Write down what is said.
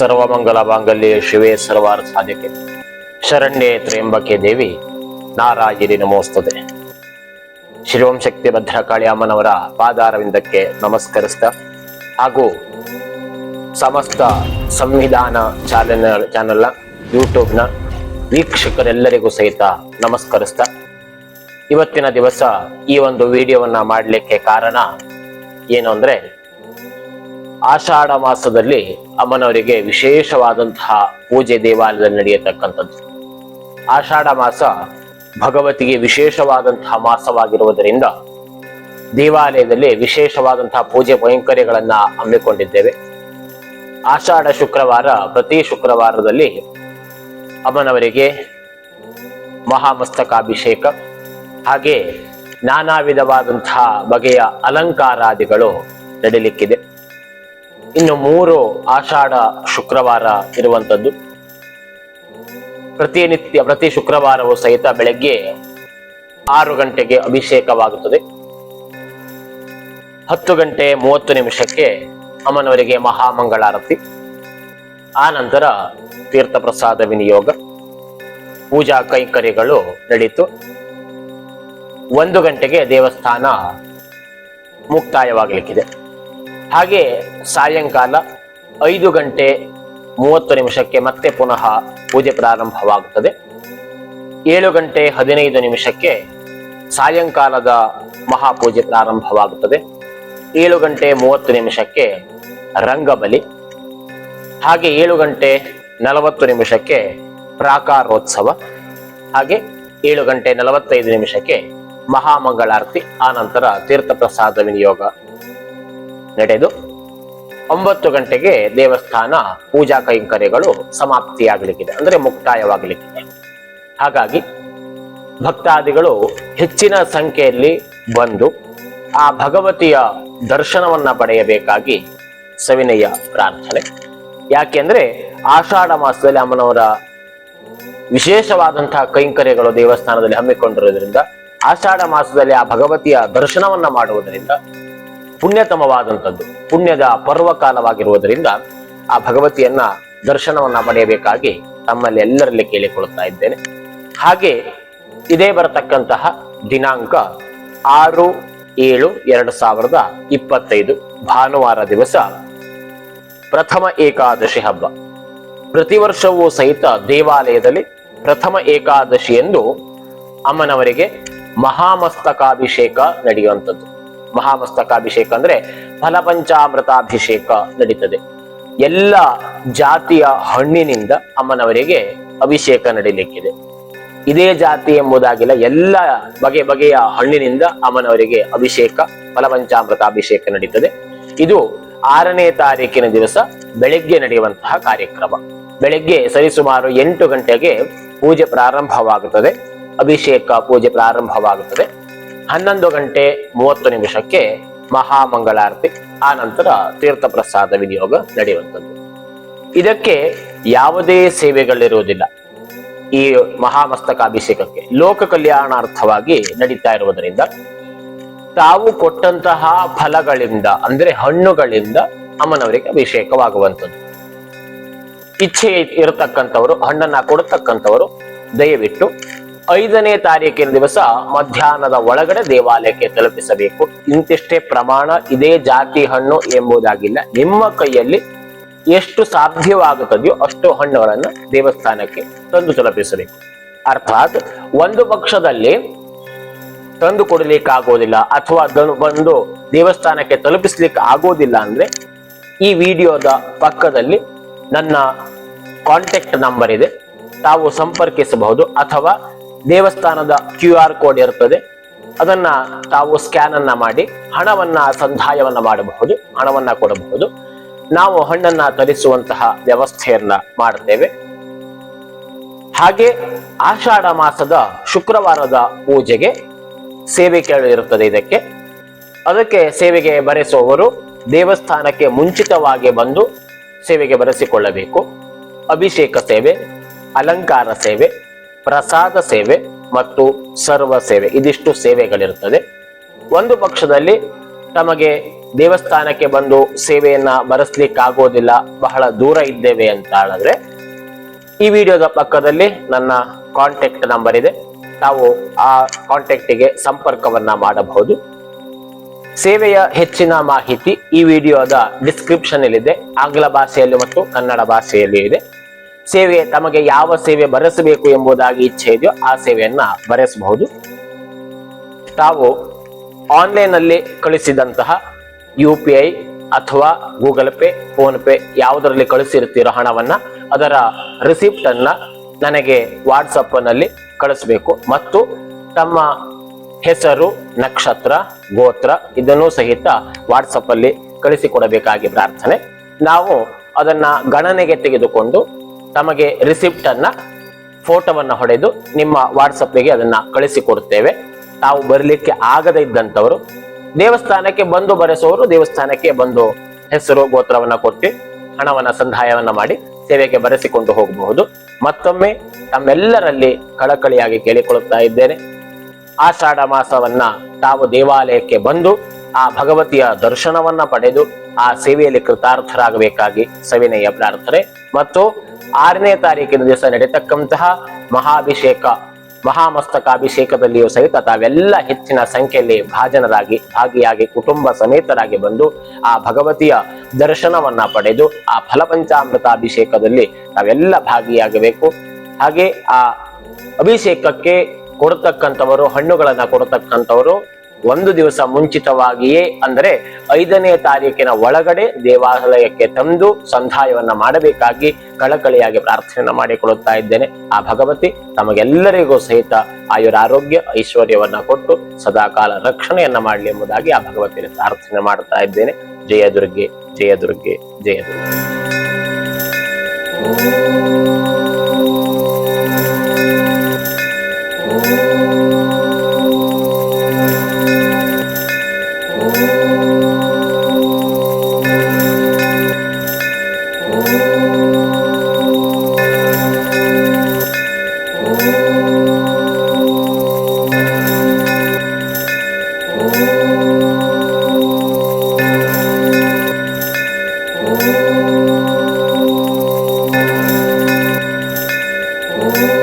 ಸರ್ವಮಂಗಲ ಮಾಂಗಲ್ಯ ಶಿವೇ ಸರ್ವಾರ್ಥ ಸಾಧ್ಯಕ್ಕೆ. ಶರಣ್ಯೇ ತ್ರ್ಯಂಬಕೆ ದೇವಿ, ನಾರಾಯಣಿ ನಮೋಸ್ತದೆ ಓಂ ಶಕ್ತಿ ಭದ್ರಕಾಳಿ ಅಮ್ಮನವರ ಪಾದಾರವಿಂದಕ್ಕೆ ನಮಸ್ಕರಿಸ್ತಾ ಹಾಗೂ ಸಮಸ್ತ ಸಂವಿಧಾನ ಚಾನೆಲ್ ಚಾನೆಲ್ನ ಯೂಟ್ಯೂಬ್ನ ವೀಕ್ಷಕರೆಲ್ಲರಿಗೂ ಸಹಿತ ನಮಸ್ಕರಿಸ್ತ. ಇವತ್ತಿನ ದಿವಸ ಈ ಒಂದು ವಿಡಿಯೋವನ್ನ ಮಾಡಲಿಕ್ಕೆ ಕಾರಣ ಏನು ಅಂದ್ರೆ ಆಷಾಢ ಮಾಸದಲ್ಲಿ ಅಮ್ಮನವರಿಗೆ ವಿಶೇಷವಾದಂತಹ ಪೂಜೆ ದೇವಾಲಯದಲ್ಲಿ ನಡೆಯತಕ್ಕಂಥದ್ದು. ಆಷಾಢ ಮಾಸ ಭಗವತಿಗೆ ವಿಶೇಷವಾದಂತಹ ಮಾಸವಾಗಿರುವುದರಿಂದ ದೇವಾಲಯದಲ್ಲಿ ವಿಶೇಷವಾದಂತಹ ಪೂಜೆ ಕೈಂಕರ್ಯಗಳನ್ನ ಹಮ್ಮಿಕೊಂಡಿದ್ದೇವೆ. ಆಷಾಢ ಶುಕ್ರವಾರ ಪ್ರತಿ ಶುಕ್ರವಾರದಲ್ಲಿ ಅಮ್ಮನವರಿಗೆ ಮಹಾಮಸ್ತಕಾಭಿಷೇಕ ಹಾಗೆ ನಾನಾ ವಿಧವಾದಂತಹ ಬಗೆಯ ಅಲಂಕಾರಾದಿಗಳು ನಡೀಲಿಕ್ಕಿದೆ. ಇನ್ನು ಮೂರು ಆಷಾಢ ಶುಕ್ರವಾರ ಇರುವಂಥದ್ದು. ಪ್ರತಿನಿತ್ಯ ಪ್ರತಿ ಶುಕ್ರವಾರವೂ ಸಹಿತ ಬೆಳಗ್ಗೆ ಆರು ಗಂಟೆಗೆ ಅಭಿಷೇಕವಾಗುತ್ತದೆ. ಹತ್ತು ಗಂಟೆ ಮೂವತ್ತು ನಿಮಿಷಕ್ಕೆ ಅಮ್ಮನವರಿಗೆ ಮಹಾಮಂಗಳಾರತಿ. ಆ ನಂತರ ತೀರ್ಥ ಪ್ರಸಾದ ವಿನಿಯೋಗ, ಪೂಜಾ ಕೈಂಕರ್ಯಗಳು ನಡೀತು. ಒಂದು ಗಂಟೆಗೆ ದೇವಸ್ಥಾನ ಮುಕ್ತಾಯವಾಗಲಿಕ್ಕಿದೆ. ಹಾಗೆ ಸಾಯಂಕಾಲ ಐದು ಗಂಟೆ ಮೂವತ್ತು ನಿಮಿಷಕ್ಕೆ ಮತ್ತೆ ಪುನಃ ಪೂಜೆ ಪ್ರಾರಂಭವಾಗುತ್ತದೆ. ಏಳು ಗಂಟೆ ಹದಿನೈದು ನಿಮಿಷಕ್ಕೆ ಸಾಯಂಕಾಲದ ಮಹಾಪೂಜೆ ಪ್ರಾರಂಭವಾಗುತ್ತದೆ. ಏಳು ಗಂಟೆ ಮೂವತ್ತು ನಿಮಿಷಕ್ಕೆ ರಂಗಬಲಿ, ಹಾಗೆ ಏಳು ಗಂಟೆ ನಲವತ್ತು ನಿಮಿಷಕ್ಕೆ ಪ್ರಾಕಾರೋತ್ಸವ, ಹಾಗೆ ಏಳು ಗಂಟೆ ನಲವತ್ತೈದು ನಿಮಿಷಕ್ಕೆ ಮಹಾಮಂಗಳಾರತಿ, ಆ ನಂತರ ತೀರ್ಥ ಪ್ರಸಾದ ವಿನಿಯೋಗ. ನಡೆದು ಒಂಬತ್ತು ಗಂಟೆಗೆ ದೇವಸ್ಥಾನ ಪೂಜಾ ಕೈಂಕರ್ಯಗಳು ಸಮಾಪ್ತಿಯಾಗಲಿಕ್ಕಿದೆ, ಅಂದ್ರೆ ಮುಕ್ತಾಯವಾಗಲಿಕ್ಕಿದೆ. ಹಾಗಾಗಿ ಭಕ್ತಾದಿಗಳು ಹೆಚ್ಚಿನ ಸಂಖ್ಯೆಯಲ್ಲಿ ಬಂದು ಆ ಭಗವತಿಯ ದರ್ಶನವನ್ನ ಪಡೆಯಬೇಕಾಗಿ ಸವಿನಯ ಪ್ರಾರ್ಥನೆ. ಯಾಕೆಂದ್ರೆ ಆಷಾಢ ಮಾಸದಲ್ಲಿ ಅಮ್ಮನವರ ವಿಶೇಷವಾದಂತಹ ಕೈಂಕರ್ಯಗಳು ದೇವಸ್ಥಾನದಲ್ಲಿ ಹಮ್ಮಿಕೊಂಡಿರುವುದರಿಂದ, ಆಷಾಢ ಮಾಸದಲ್ಲಿ ಆ ಭಗವತಿಯ ದರ್ಶನವನ್ನ ಮಾಡುವುದರಿಂದ ಪುಣ್ಯತಮವಾದಂಥದ್ದು. ಪುಣ್ಯದ ಪರ್ವಕಾಲವಾಗಿರುವುದರಿಂದ ಆ ಭಗವತಿಯನ್ನ ದರ್ಶನವನ್ನ ಪಡೆಯಬೇಕಾಗಿ ತಮ್ಮಲ್ಲಿ ಎಲ್ಲರಲ್ಲಿ ಕೇಳಿಕೊಳ್ಳುತ್ತಾ ಇದ್ದೇನೆ. ಹಾಗೆ ಇದೇ ಬರತಕ್ಕಂತಹ ದಿನಾಂಕ ಆರು ಏಳು ಎರಡು ಸಾವಿರದ ಇಪ್ಪತ್ತೈದು ಭಾನುವಾರ ದಿವಸ ಪ್ರಥಮ ಏಕಾದಶಿ ಹಬ್ಬ. ಪ್ರತಿ ವರ್ಷವೂ ಸಹಿತ ದೇವಾಲಯದಲ್ಲಿ ಪ್ರಥಮ ಏಕಾದಶಿ ಎಂದು ಅಮ್ಮನವರಿಗೆ ಮಹಾಮಸ್ತಕಾಭಿಷೇಕ ನಡೆಯುವಂಥದ್ದು. ಮಹಾಮಸ್ತಕಾಭಿಷೇಕ ಅಂದ್ರೆ ಫಲಪಂಚಾಮೃತಾಭಿಷೇಕ ನಡೀತದೆ. ಎಲ್ಲ ಜಾತಿಯ ಹಣ್ಣಿನಿಂದ ಅಮ್ಮನವರಿಗೆ ಅಭಿಷೇಕ ನಡೀಲಿಕ್ಕಿದೆ. ಇದೇ ಜಾತಿ ಎಂಬುದಾಗಿಲ್ಲ, ಎಲ್ಲ ಬಗೆ ಬಗೆಯ ಹಣ್ಣಿನಿಂದ ಅಮ್ಮನವರಿಗೆ ಅಭಿಷೇಕ ಫಲಪಂಚಾಮೃತ ಅಭಿಷೇಕ ನಡೀತದೆ. ಇದು ಆರನೇ ತಾರೀಕಿನ ದಿವಸ ಬೆಳಗ್ಗೆ ನಡೆಯುವಂತಹ ಕಾರ್ಯಕ್ರಮ. ಬೆಳಗ್ಗೆ ಸರಿಸುಮಾರು ಎಂಟು ಗಂಟೆಗೆ ಪೂಜೆ ಪ್ರಾರಂಭವಾಗುತ್ತದೆ. ಅಭಿಷೇಕ ಪೂಜೆ ಪ್ರಾರಂಭವಾಗುತ್ತದೆ. ಹನ್ನೊಂದು ಗಂಟೆ ಮೂವತ್ತು ನಿಮಿಷಕ್ಕೆ ಮಹಾಮಂಗಳಾರತಿ, ಆ ನಂತರ ತೀರ್ಥ ಪ್ರಸಾದ ವಿನಿಯೋಗ ನಡೆಯುವಂಥದ್ದು. ಇದಕ್ಕೆ ಯಾವುದೇ ಸೇವೆಗಳಿರುವುದಿಲ್ಲ. ಈ ಮಹಾಮಸ್ತಕಾಭಿಷೇಕಕ್ಕೆ ಲೋಕ ಕಲ್ಯಾಣಾರ್ಥವಾಗಿ ನಡೀತಾ ಇರುವುದರಿಂದ ತಾವು ಕೊಟ್ಟಂತಹ ಫಲಗಳಿಂದ, ಅಂದ್ರೆ ಹಣ್ಣುಗಳಿಂದ ಅಮ್ಮನವರಿಗೆ ಅಭಿಷೇಕವಾಗುವಂಥದ್ದು. ಇಚ್ಛೆ ಇರತಕ್ಕಂಥವರು, ಹಣ್ಣನ್ನ ಕೊಡತಕ್ಕಂಥವರು ದಯವಿಟ್ಟು ಐದನೇ ತಾರೀಕಿನ ದಿವಸ ಮಧ್ಯಾಹ್ನದ ಒಳಗಡೆ ದೇವಾಲಯಕ್ಕೆ ತಲುಪಿಸಬೇಕು. ಇಂತಿಷ್ಟೇ ಪ್ರಮಾಣ ಇದೇ ಜಾತಿ ಹಣ್ಣು ಎಂಬುದಾಗಿಲ್ಲ. ನಿಮ್ಮ ಕೈಯಲ್ಲಿ ಎಷ್ಟು ಸಾಧ್ಯವಾಗುತ್ತದೆಯೋ ಅಷ್ಟು ಹಣ್ಣುಗಳನ್ನು ದೇವಸ್ಥಾನಕ್ಕೆ ತಂದು ತಲುಪಿಸಬೇಕು. ಅರ್ಥಾತ್ ಒಂದು ಪಕ್ಷದಲ್ಲಿ ತಂದು ಕೊಡಲಿಕ್ಕೆ ಆಗೋದಿಲ್ಲ ಅಥವಾ ಅದನ್ನು ಬಂದು ದೇವಸ್ಥಾನಕ್ಕೆ ತಲುಪಿಸ್ಲಿಕ್ಕೆ ಆಗೋದಿಲ್ಲ ಅಂದ್ರೆ ಈ ವಿಡಿಯೋದ ಪಕ್ಕದಲ್ಲಿ ನನ್ನ ಕಾಂಟ್ಯಾಕ್ಟ್ ನಂಬರ್ ಇದೆ. ತಾವು ಸಂಪರ್ಕಿಸಬಹುದು ಅಥವಾ ದೇವಸ್ಥಾನದ ಕ್ಯೂ ಆರ್ ಕೋಡ್ ಇರುತ್ತದೆ. ಅದನ್ನ ತಾವು ಸ್ಕ್ಯಾನ್ ಅನ್ನ ಮಾಡಿ, ಹಣವನ್ನ ಸಂದಾಯವನ್ನ ಮಾಡಬಹುದು, ಹಣವನ್ನ ಕೊಡಬಹುದು. ನಾವು ಹಣ್ಣನ್ನ ತರಿಸುವಂತಹ ವ್ಯವಸ್ಥೆಯನ್ನ ಮಾಡುತ್ತೇವೆ. ಹಾಗೆ ಆಷಾಢ ಮಾಸದ ಶುಕ್ರವಾರದ ಪೂಜೆಗೆ ಸೇವೆ ಕೇಳಿರುತ್ತದೆ ಇದಕ್ಕೆ. ಅದಕ್ಕೆ ಸೇವೆಗೆ ಬರೆಸುವವರು ದೇವಸ್ಥಾನಕ್ಕೆ ಮುಂಚಿತವಾಗಿ ಬಂದು ಸೇವೆಗೆ ಬರೆಸಿಕೊಳ್ಳಬೇಕು. ಅಭಿಷೇಕ ಸೇವೆ, ಅಲಂಕಾರ ಸೇವೆ ಪ್ರಸಾದ ಸೇವೆ ಮತ್ತು ಸರ್ವ ಸೇವೆ, ಇದಿಷ್ಟು ಸೇವೆಗಳಿರುತ್ತದೆ. ಒಂದು ಪಕ್ಷದಲ್ಲಿ ತಮಗೆ ದೇವಸ್ಥಾನಕ್ಕೆ ಬಂದು ಸೇವೆಯನ್ನ ಬರೆಸ್ಲಿಕ್ಕಾಗೋದಿಲ್ಲ ಬಹಳ ದೂರ ಇದ್ದೇವೆ ಅಂತ ಹೇಳಿದ್ರೆ, ಈ ವಿಡಿಯೋದ ಪಕ್ಕದಲ್ಲಿ ನನ್ನ ಕಾಂಟ್ಯಾಕ್ಟ್ ನಂಬರ್ ಇದೆ. ತಾವು ಆ ಕಾಂಟ್ಯಾಕ್ಟಿಗೆ ಸಂಪರ್ಕವನ್ನ ಮಾಡಬಹುದು. ಸೇವೆಯ ಹೆಚ್ಚಿನ ಮಾಹಿತಿ ಈ ವಿಡಿಯೋದ ಡಿಸ್ಕ್ರಿಪ್ಷನ್ ಇದೆ ಆಂಗ್ಲ ಭಾಷೆಯಲ್ಲಿ ಮತ್ತು ಕನ್ನಡ ಭಾಷೆಯಲ್ಲಿ ಇದೆ. ಸೇವೆ ತಮಗೆ ಯಾವ ಸೇವೆ ಬರೆಸಬೇಕು ಎಂಬುದಾಗಿ ಇಚ್ಛೆ ಇದೆಯೋ ಆ ಸೇವೆಯನ್ನ ಬರೆಸಬಹುದು. ತಾವು ಆನ್ಲೈನ್ ಅಲ್ಲಿ ಕಳಿಸಿದಂತಹ ಯು ಪಿ ಐ ಅಥವಾ ಗೂಗಲ್ ಪೇ ಫೋನ್ ಪೇ ಯಾವುದರಲ್ಲಿ ಕಳಿಸಿರ್ತೀರೋ ಹಣವನ್ನ ಅದರ ರಿಸಿಪ್ಟ್ ನನಗೆ ವಾಟ್ಸಪ್ನಲ್ಲಿ ಕಳಿಸ್ಬೇಕು. ಮತ್ತು ತಮ್ಮ ಹೆಸರು, ನಕ್ಷತ್ರ, ಗೋತ್ರ ಇದನ್ನು ಸಹಿತ ವಾಟ್ಸಪ್ ಅಲ್ಲಿ ಕಳಿಸಿಕೊಡಬೇಕಾಗಿ ಪ್ರಾರ್ಥನೆ. ನಾವು ಅದನ್ನ ಗಣನೆಗೆ ತೆಗೆದುಕೊಂಡು ತಮಗೆ ರಿಸಿಪ್ಟ್ ಅನ್ನ ಫೋಟೋವನ್ನ ಹೊಡೆದು ನಿಮ್ಮ ವಾಟ್ಸಪ್ಗೆ ಅದನ್ನ ಕಳಿಸಿಕೊಡುತ್ತೇವೆ. ತಾವು ಬರಲಿಕ್ಕೆ ಆಗದೇ ಇದ್ದಂಥವರು, ದೇವಸ್ಥಾನಕ್ಕೆ ಬಂದು ಬರೆಸುವವರು ದೇವಸ್ಥಾನಕ್ಕೆ ಬಂದು ಹೆಸರು, ಗೋತ್ರವನ್ನ ಕೊಟ್ಟು ಹಣವನ್ನ, ಸಂದಾಯವನ್ನ ಮಾಡಿ ಸೇವೆಗೆ ಬರೆಸಿಕೊಂಡು ಹೋಗಬಹುದು. ಮತ್ತೊಮ್ಮೆ ತಮ್ಮೆಲ್ಲರಲ್ಲಿ ಕಳಕಳಿಯಾಗಿ ಕೇಳಿಕೊಳ್ಳುತ್ತಾ ಇದ್ದೇನೆ. ಆಷಾಢ ಮಾಸವನ್ನ ತಾವು ದೇವಾಲಯಕ್ಕೆ ಬಂದು ಆ ಭಗವತಿಯ ದರ್ಶನವನ್ನ ಪಡೆದು ಆ ಸೇವೆಯಲ್ಲಿ ಕೃತಾರ್ಥರಾಗಬೇಕಾಗಿ ಸವಿನಯ ಪ್ರಾರ್ಥನೆ. ಮತ್ತು ಆರನೇ ತಾರೀಕಿನ ದಿವಸ ನಡೀತಕ್ಕಂತಹ ಮಹಾಭಿಷೇಕ, ಮಹಾಮಸ್ತಕಾಭಿಷೇಕದಲ್ಲಿಯೂ ಸಹಿತ ತಾವೆಲ್ಲ ಹೆಚ್ಚಿನ ಸಂಖ್ಯೆಯಲ್ಲಿ ಭಾಜನರಾಗಿ, ಭಾಗಿಯಾಗಿ, ಕುಟುಂಬ ಸಮೇತರಾಗಿ ಬಂದು ಆ ಭಗವತಿಯ ದರ್ಶನವನ್ನ ಪಡೆದು ಆ ಫಲಪಂಚಾಮೃತಾಭಿಷೇಕದಲ್ಲಿ ತಾವೆಲ್ಲ ಭಾಗಿಯಾಗಬೇಕು. ಹಾಗೆ ಆ ಅಭಿಷೇಕಕ್ಕೆ ಕೊಡತಕ್ಕಂಥವರು, ಹಣ್ಣುಗಳನ್ನ ಕೊಡತಕ್ಕಂಥವರು ಒಂದು ದಿವಸ ಮುಂಚಿತವಾಗಿಯೇ, ಅಂದರೆ ಐದನೇ ತಾರೀಕಿನ ಒಳಗಡೆ ದೇವಾಲಯಕ್ಕೆ ತಂದು ಸಂಧಾಯವನ್ನ ಮಾಡಬೇಕಾಗಿ ಕಳಕಳಿಯಾಗಿ ಪ್ರಾರ್ಥನೆಯನ್ನ ಮಾಡಿಕೊಳ್ಳುತ್ತಾ ಇದ್ದೇನೆ. ಆ ಭಗವತಿ ತಮಗೆಲ್ಲರಿಗೂ ಸಹಿತ ಆಯುರಾರೋಗ್ಯ, ಐಶ್ವರ್ಯವನ್ನ ಕೊಟ್ಟು ಸದಾಕಾಲ ರಕ್ಷಣೆಯನ್ನ ಮಾಡಲಿ ಎಂಬುದಾಗಿ ಆ ಭಗವತಿಯನ್ನು ಪ್ರಾರ್ಥನೆ ಮಾಡ್ತಾ ಇದ್ದೇನೆ. ಜಯ ದುರ್ಗೆ ಜಯ ದುರ್ಗೆ, ಜಯ Oh.